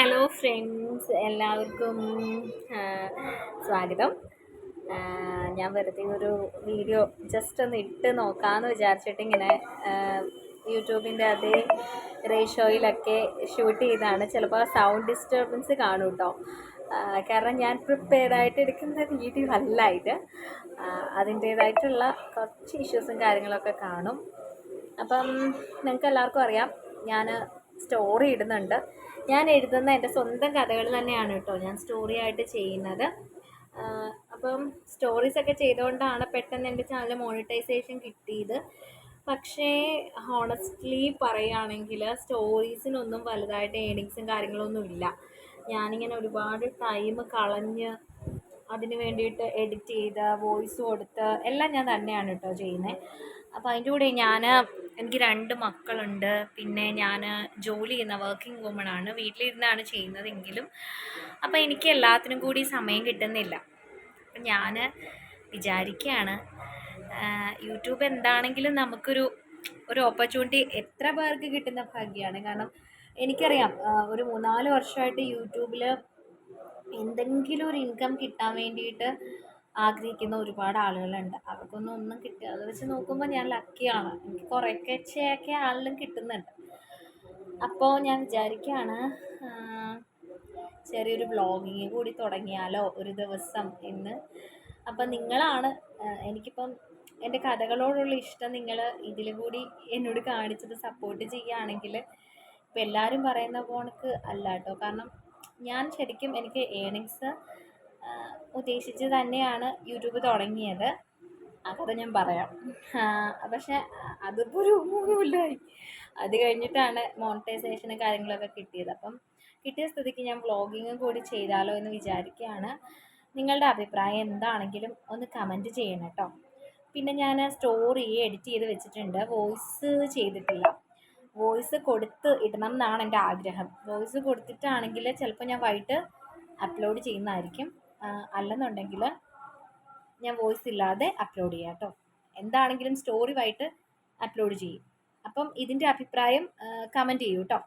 Hello friends എല്ലാവർക്കും സ്വാഗതം. ഞാൻ വെറുതെ ഒരു വീഡിയോ ജസ്റ്റ് ഒന്ന് ഇട്ട് നോക്കാമെന്ന് വിചാരിച്ചിട്ട് ഇങ്ങനെ യൂട്യൂബിന്റെ അതേ റേഷ്യോയിലൊക്കെ ഷൂട്ട് ചെയ്താണ്. ചിലപ്പോൾ സൗണ്ട് ഡിസ്റ്റർബൻസ് കാണും കേട്ടോ കാരണം ഞാൻ പ്രിപ്പയർഡ് ആയിട്ട് എടുക്കുന്ന വീഡിയോ അല്ല ഇത് അതിന്റേതായിട്ടുള്ള കുറച്ച് ഇഷ്യൂസും കാര്യങ്ങളൊക്കെ കാണും. അപ്പം നിങ്ങൾക്ക് എല്ലാവർക്കും അറിയാം ഞാൻ സ്റ്റോറി ഇടുന്നുണ്ട്. ഞാൻ എഴുതുന്ന എന്റെ സ്വന്തം കഥകൾ തന്നെയാണ് കേട്ടോ ഞാൻ സ്റ്റോറി ആയിട്ട് ചെയ്യുന്നത്. അപ്പം സ്റ്റോറീസ് ഒക്കെ ചെയ്തുകൊണ്ടാണ് പെട്ടെന്ന് എന്റെ ചാനൽ മോണിറ്റൈസേഷൻ കിട്ടിയത്. പക്ഷേ ഹോണസ്റ്റ്ലി പറയുകയാണെങ്കിൽ സ്റ്റോറീസിനൊന്നും വലുതായിട്ട് ഏണിങ്സും കാര്യങ്ങളൊന്നും ഇല്ല. ഞാനിങ്ങനെ ഒരുപാട് ടൈം കളഞ്ഞ് അതിന് വേണ്ടിയിട്ട് എഡിറ്റ് ചെയ്ത് വോയിസ് കൊടുത്ത് എല്ലാം ഞാൻ തന്നെയാണ് കേട്ടോ ചെയ്യുന്നത് അപ്പോൾ അതിന്റെ കൂടെ ഞാൻ എനിക്ക് രണ്ട് മക്കളുണ്ട്. പിന്നെ ഞാൻ ജോലി ചെയ്യുന്ന വർക്കിംഗ് വുമൺ ആണ്. വീട്ടിലിരുന്നാണ് ചെയ്യുന്നതെങ്കിലും അപ്പോൾ എനിക്ക് എല്ലാത്തിനും കൂടി സമയം കിട്ടുന്നില്ല. അപ്പം ഞാൻ വിചാരിക്കുകയാണ് യൂട്യൂബ് എന്താണെങ്കിലും നമുക്കൊരു ഒരു ഓപ്പർച്യൂണിറ്റി എത്ര പേർക്ക് കിട്ടുന്ന ഭാഗ്യമാണ് കാരണം എനിക്കറിയാം ഒരു മൂന്നാൽ വർഷമായിട്ട് യൂട്യൂബിൽ എന്തെങ്കിലും ഒരു ഇൻകം കിട്ടാൻ വേണ്ടിയിട്ട് ആഗ്രഹിക്കുന്ന ഒരുപാട് ആളുകളുണ്ട്. അവർക്കൊന്നും ഒന്നും കിട്ടുക അത് വെച്ച് നോക്കുമ്പോൾ ഞാൻ ലക്കിയാണ് എനിക്ക് കുറേയൊക്കെ ചെയ്യൊക്കെ ആളിലും കിട്ടുന്നുണ്ട്. അപ്പോൾ ഞാൻ വിചാരിക്കുകയാണ് ചെറിയൊരു വ്ളോഗിങ് കൂടി തുടങ്ങിയാലോ ഒരു ദിവസം എന്ന്. അപ്പം നിങ്ങളാണ് എനിക്കിപ്പം എന്റെ കഥകളോടുള്ള ഇഷ്ടം നിങ്ങൾ ഇതിൽ കൂടി എന്നോട് കാണിച്ചത് സപ്പോർട്ട് ചെയ്യുകയാണെങ്കിൽ ഇപ്പം എല്ലാവരും പറയുന്ന പോണക്ക് അല്ല കേട്ടോ. കാരണം ഞാൻ ശരിക്കും എനിക്ക് ഏണിങ്സ് ഉദ്ദേശിച്ച് തന്നെയാണ് യൂട്യൂബ് തുടങ്ങിയത്. ആ ഞാൻ പറയാം. പക്ഷെ അതിപ്പോൾ ഒരു മൂന്ന് കൊല്ലമായി അത് കഴിഞ്ഞിട്ടാണ് മോണിറ്റൈസേഷനും കാര്യങ്ങളൊക്കെ കിട്ടിയത്. അപ്പം കിട്ടിയ സ്ഥിതിക്ക് ഞാൻ വ്ളോഗിങ്ങും കൂടി ചെയ്താലോ എന്ന് വിചാരിക്കുകയാണ്. നിങ്ങളുടെ അഭിപ്രായം എന്താണെങ്കിലും ഒന്ന് കമന്റ് ചെയ്യണം കേട്ടോ. പിന്നെ ഞാൻ സ്റ്റോറി എഡിറ്റ് ചെയ്ത് വെച്ചിട്ടുണ്ട്. വോയിസ് ചെയ്തിട്ടില്ല. വോയിസ് കൊടുത്ത് ഇടണം എന്നാണ് എന്റെ ആഗ്രഹം. വോയിസ് കൊടുത്തിട്ടാണെങ്കിൽ ചിലപ്പോൾ ഞാൻ വൈകിട്ട് അപ്ലോഡ് ചെയ്യുന്നതായിരിക്കും. അല്ലെന്നുണ്ടെങ്കിൽ ഞാൻ വോയിസ് ഇല്ലാതെ അപ്ലോഡ് ചെയ്യാം കേട്ടോ. എന്താണെങ്കിലും സ്റ്റോറി വൈകിട്ട് അപ്ലോഡ് ചെയ്യും. അപ്പം ഇതിന്റെ അഭിപ്രായം കമന്റ് ചെയ്യൂ കേട്ടോ.